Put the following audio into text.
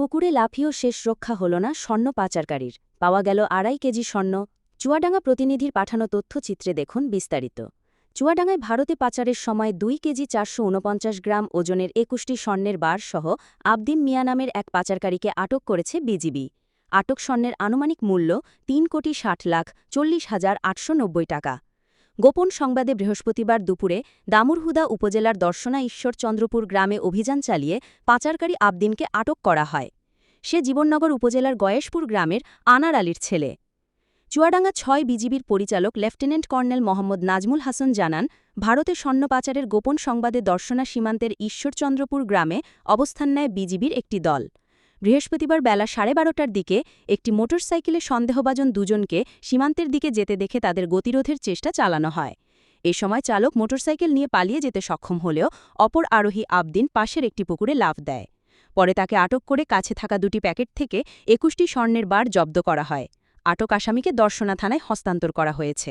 পুকুরে লাফিয়েও শেষ রক্ষা হল না স্বর্ণ পাচারকারীর। পাওয়া গেল আড়াই কেজি স্বর্ণ। চুয়াডাঙ্গা প্রতিনিধির পাঠানো তথ্যচিত্রে দেখুন বিস্তারিত। চুয়াডাঙ্গায় ভারতে পাচারের সময় দুই কেজি চারশো উনপঞ্চাশ গ্রাম ওজনের একুশটি স্বর্ণের বার সহ আবদিন মিয়া নামের এক পাচারকারীকে আটক করেছে বিজিবি। আটক স্বর্ণের আনুমানিক মূল্য তিন কোটি ষাট লাখ চল্লিশ হাজার আটশো টাকা। গোপন সংবাদে বৃহস্পতিবার দুপুরে দামুরহুদা উপজেলার দর্শনা ঈশ্বরচন্দ্রপুর গ্রামে অভিযান চালিয়ে পাচারকারী আবদিনকে আটক করা হয়। সে জীবননগর উপজেলার গয়েশপুর গ্রামের আনার আলীর ছেলে। চুয়াডাঙ্গা ছয় বিজিবির পরিচালক লেফটেন্যান্ট কর্নেল মোহাম্মদ নাজমুল হাসান জানান, ভারতে স্বর্ণ পাচারের গোপন সংবাদে দর্শনা সীমান্তের ঈশ্বরচন্দ্রপুর গ্রামে অবস্থান নেয় বিজিবির একটি দল। বৃহস্পতিবার বেলা সাড়ে বারোটার দিকে একটি মোটরসাইকেলে সন্দেহভাজন দুজনকে সীমান্তের দিকে যেতে দেখে তাদের গতিরোধের চেষ্টা চালানো হয়। এ সময় চালক মোটরসাইকেল নিয়ে পালিয়ে যেতে সক্ষম হলেও অপর আরোহী আবদিন পাশের একটি পুকুরে লাফ দেয়। পরে তাকে আটক করে কাছে থাকা দুটি প্যাকেট থেকে একুশটি স্বর্ণের বার জব্দ করা হয়। আটক আসামিকে দর্শনা থানায় হস্তান্তর করা হয়েছে।